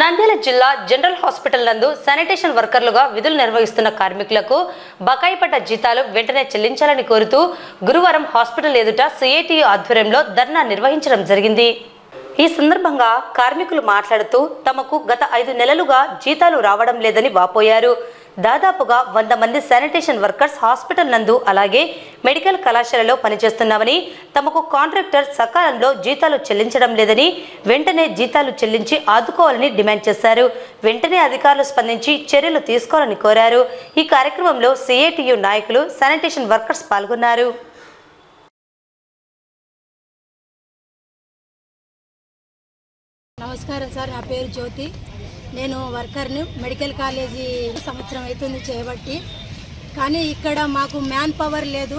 నంద్యాల జిల్లా general hospital నందు sanitation వర్కర్లుగా విధులు నిర్వహిస్తున్న కార్మికులకు బకాయి పడ్డ జీతాలు వెంటనే చెల్లించాలని కోరుతూ గురువారం హాస్పిటల్ ఎదుట సిఐటియు ఆధ్వర్యంలో ధర్నా నిర్వహించడం జరిగింది. ఈ సందర్భంగా కార్మికులు మాట్లాడుతూ తమకు గత ఐదు నెలలుగా జీతాలు రావడం లేదని వాపోయారు. దాదాపుగా వంద మంది శానిటేషన్ వర్కర్స్ హాస్పిటల్ నందు అలాగే మెడికల్ కళాశాలలో పనిచేస్తున్నామని తమకు కాంట్రాక్టర్ సకాలంలో జీతాలు చెల్లించడం లేదని వెంటనే జీతాలు చెల్లించి ఆదుకోవాలని డిమాండ్ చేశారు. వెంటనే అధికారులు స్పందించి చర్యలు తీసుకోవాలని కోరారు. ఈ కార్యక్రమంలో సిఐటియు నాయకులు శానిటేషన్ వర్కర్స్ పాల్గొన్నారు. నమస్కారం సార్ నా పేరు జ్యోతి. నేను వర్కర్ని మెడికల్ కాలేజీ సంవత్సరం అవుతుంది చేయబట్టి కానీ ఇక్కడ మాకు మ్యాన్ పవర్ లేదు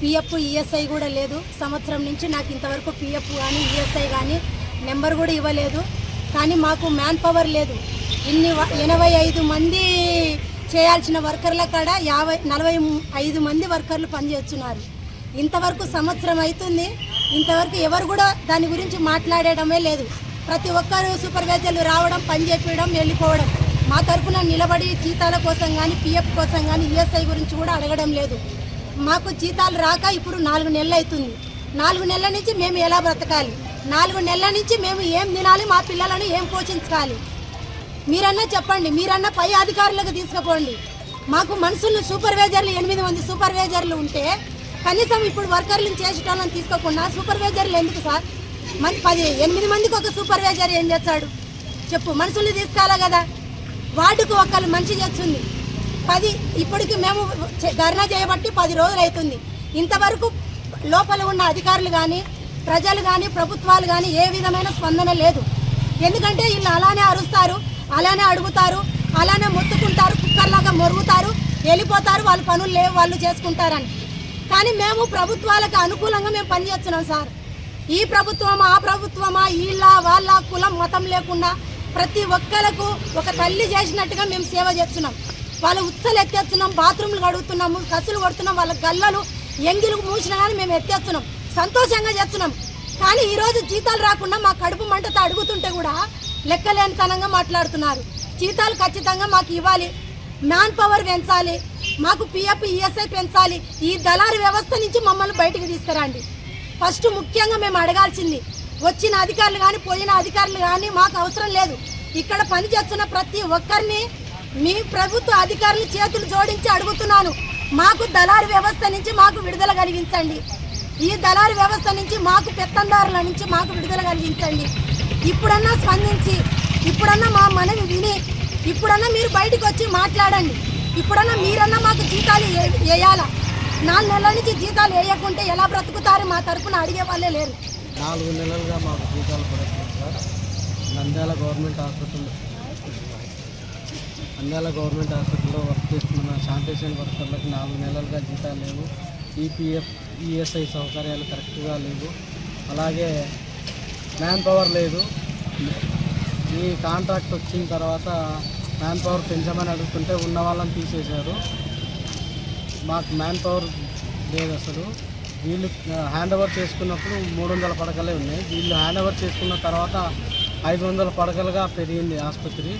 పిఎఫ్ ఈఎస్ఐ కూడా లేదు. సంవత్సరం నుంచి నాకు ఇంతవరకు పిఎఫ్ కానీ ఈఎస్ఐ కానీ నెంబర్ కూడా ఇవ్వలేదు. కానీ మాకు మ్యాన్ పవర్ లేదు. ఇన్ని ఎనభై ఐదు మంది చేయాల్సిన వర్కర్ల కాడ యాభై నలభై ఐదు మంది వర్కర్లు పనిచేస్తున్నారు. ఇంతవరకు సంవత్సరం అవుతుంది. ఇంతవరకు ఎవరు కూడా దాని గురించి మాట్లాడడమే లేదు. ప్రతి ఒక్కరు సూపర్వైజర్లు రావడం పని చేపించడం వెళ్ళిపోవడం. మా తరఫున నిలబడి జీతాల కోసం కానీ పిఎఫ్ కోసం కానీ ఈఎస్ఐ గురించి కూడా అడగడం లేదు. మాకు జీతాలు రాక ఇప్పుడు నాలుగు నెలలు అవుతుంది నాలుగు నెలల నుంచి మేము ఎలా బ్రతకాలి? నాలుగు నెలల నుంచి మేము ఏం తినాలి? మా పిల్లలను ఏం పోషించాలి మీరన్నా చెప్పండి మీరన్నా పై అధికారులకు తీసుకుపోండి. మాకు మనుషులు సూపర్వైజర్లు ఎనిమిది మంది సూపర్వైజర్లు ఉంటే కనీసం ఇప్పుడు వర్కర్లను చేసేటోళ్ళని తీసుకోకుండా సూపర్వైజర్లు ఎందుకు సార్? మరి పది ఎనిమిది మందికి ఒక సూపర్వైజర్ ఏం చేస్తాడు? చెప్పు మనుషుల్ని తీసుకోవాలి కదా. వార్డుకు ఒకళ్ళు మంచి చేస్తుంది. పది ఇప్పటికి మేము ధర్నా చేయబట్టి పది రోజులు అవుతుంది. ఇంతవరకు లోపల ఉన్న అధికారులు కానీ ప్రజలు కానీ ప్రభుత్వాలు కానీ ఏ విధమైన స్పందన లేదు. ఎందుకంటే వీళ్ళు అలానే అరుస్తారు అలానే అడుగుతారు అలానే మొత్తుకుంటారు కుక్కర్లాగా మొరుగుతారు వెళ్ళిపోతారు వాళ్ళ పనులు లేవు వాళ్ళు చేసుకుంటారని. కానీ మేము ప్రభుత్వాలకు అనుకూలంగా మేము పనిచేస్తున్నాం సార్. ఈ ప్రభుత్వమా ఆ ప్రభుత్వమా వీళ్ళ వాళ్ళ కులం మతం లేకుండా ప్రతి ఒక్కరకు ఒక తల్లి చేసినట్టుగా మేము సేవ చేస్తున్నాం. వాళ్ళ ఉత్తలు ఎత్తేస్తున్నాం బాత్రూమ్లు కడుగుతున్నాము కసులు కొడుతున్నాం వాళ్ళ గల్లలు ఎంగిలు మూసినా కానీ మేము ఎత్తేస్తున్నాం. సంతోషంగా చేస్తున్నాం. కానీ ఈరోజు జీతాలు రాకుండా మా కడుపు మంటతో అడుగుతుంటే కూడా లెక్కలేనితనంగా మాట్లాడుతున్నారు. జీతాలు ఖచ్చితంగా మాకు ఇవ్వాలి. మ్యాన్ పవర్ పెంచాలి. మాకు పిఎఫ్ ఈఎస్ఐ పెంచాలి. ఈ దళారి వ్యవస్థ నుంచి మమ్మల్ని బయటికి తీసుకురండి. ఫస్ట్ ముఖ్యంగా మేము అడగాల్సింది వచ్చిన అధికారులు కానీ పోయిన అధికారులు కానీ మాకు అవసరం లేదు. ఇక్కడ పనిచేస్తున్న ప్రతి ఒక్కరిని మీ ప్రభుత్వ అధికారులు చేతులు జోడించి అడుగుతున్నాను. మాకు దళారు వ్యవస్థ నుంచి మాకు విడుదల కలిగించండి. ఈ దళారు వ్యవస్థ నుంచి మాకు పెత్తందారుల నుంచి మాకు విడుదల కలిగించండి. ఇప్పుడన్నా స్పందించి ఇప్పుడన్నా మా మనవి విని ఇప్పుడన్నా మీరు బయటకు వచ్చి మాట్లాడండి. ఇప్పుడన్నా మీరన్నా మాకు జీతాలు వేయాలా? నాలుగు నెలల నుంచి జీతాలు వేయకుంటే ఎలా బ్రతుకుతారు? మా తరఫున అడిగే వాళ్ళే లేరు. నాలుగు నెలలుగా మాకు జీతాలు పడుతుంది sir. Nandyala government hospital Nandyala government హాస్పిటల్లో వర్క్ చేస్తున్న శానిటేషన్ వర్కర్లకు నాలుగు నెలలుగా జీతాలు లేవు. ఈపీఎఫ్ ఈఎస్ఐ సౌకర్యాలు కరెక్ట్గా లేవు. అలాగే మ్యాన్ పవర్ లేదు. ఈ కాంట్రాక్ట్ వచ్చిన తర్వాత మ్యాన్ పవర్ పెంచమని అడుగుతుంటే ఉన్న వాళ్ళని తీసేశారు. మాకు మ్యాన్ పవర్ లేదు అసలు. వీళ్ళు హ్యాండ్ ఓవర్ చేసుకున్నప్పుడు మూడు వందల పడకలే ఉన్నాయి. వీళ్ళు హ్యాండ్ ఓవర్ చేసుకున్న తర్వాత ఐదు వందల పడకలుగా పెరిగింది ఆసుపత్రి.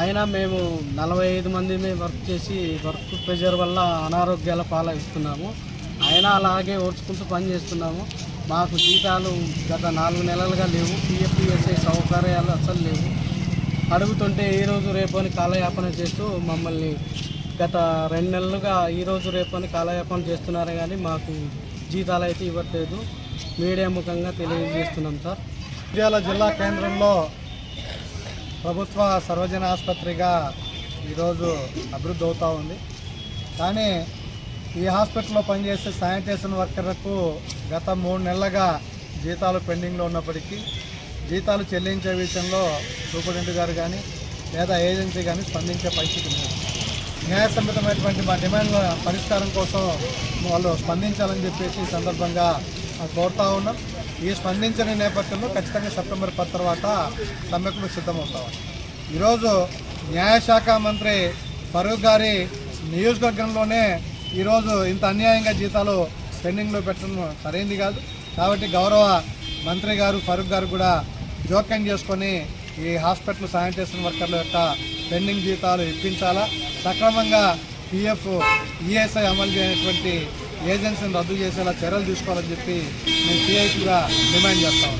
అయినా మేము నలభై ఐదు మంది వర్క్ చేసి వర్క్ ప్రెషర్ వల్ల అనారోగ్యాల పాలవుతున్నాము. అయినా అలాగే ఓడ్చుకుంటూ పని చేస్తున్నాము. మాకు జీతాలు గత నాలుగు నెలలుగా లేవు. పిఎఫ్పిఎస్ఐ సౌకర్యాలు అసలు లేవు. అడుగుతుంటే ఈ రోజు రేపు అని కాలయాపన చేస్తూ మమ్మల్ని గత రెండు నెలలుగా ఈరోజు రేపు అని కాలయాపన చేస్తున్నారు కానీ మాకు జీతాలు అయితే ఇవ్వట్లేదు. మీడియా ముఖంగా తెలియజేస్తున్నాం సార్. నంద్యాల జిల్లా కేంద్రంలో ప్రభుత్వ సర్వజన ఆసుపత్రిగా ఈరోజు అభివృద్ధి అవుతూ ఉంది. కానీ ఈ హాస్పిటల్లో పనిచేసే శానిటేషన్ వర్కర్లకు గత మూడు నెలలుగా జీతాలు పెండింగ్లో ఉన్నప్పటికీ జీతాలు చెల్లించే విషయంలో సూపరింటెండెంట్ గారు కానీ లేదా ఏజెన్సీ కానీ స్పందించే పరిస్థితి లేదు. న్యాయసమ్మతమైనటువంటి మా డిమాండ్ పరిష్కారం కోసం వాళ్ళు స్పందించాలని చెప్పేసి ఈ సందర్భంగా కోరుతా ఉన్నాం. ఈ స్పందించిన నేపథ్యంలో ఖచ్చితంగా సెప్టెంబర్ పది తర్వాత సమ్మెకు సిద్ధమవుతాం. ఈరోజు న్యాయశాఖ మంత్రి ఫరూక్ గారి నియోజకవర్గంలోనే ఈరోజు ఇంత అన్యాయంగా జీతాలు పెండింగ్లో పెట్టడం సరైంది కాదు. కాబట్టి గౌరవ మంత్రి గారు ఫరూక్ గారు కూడా జోక్యం చేసుకొని ఈ హాస్పిటల్ శానిటేషన్ వర్కర్ల యొక్క పెండింగ్ జీతాలు ఇప్పించాలా? సక్రమంగా పిఎఫ్ ఈఎస్ఐ అమలు చేయనటువంటి ఏజెన్సీని రద్దు చేసేలా చర్యలు తీసుకోవాలని చెప్పి మేము సిఐటిగా డిమాండ్ చేస్తాం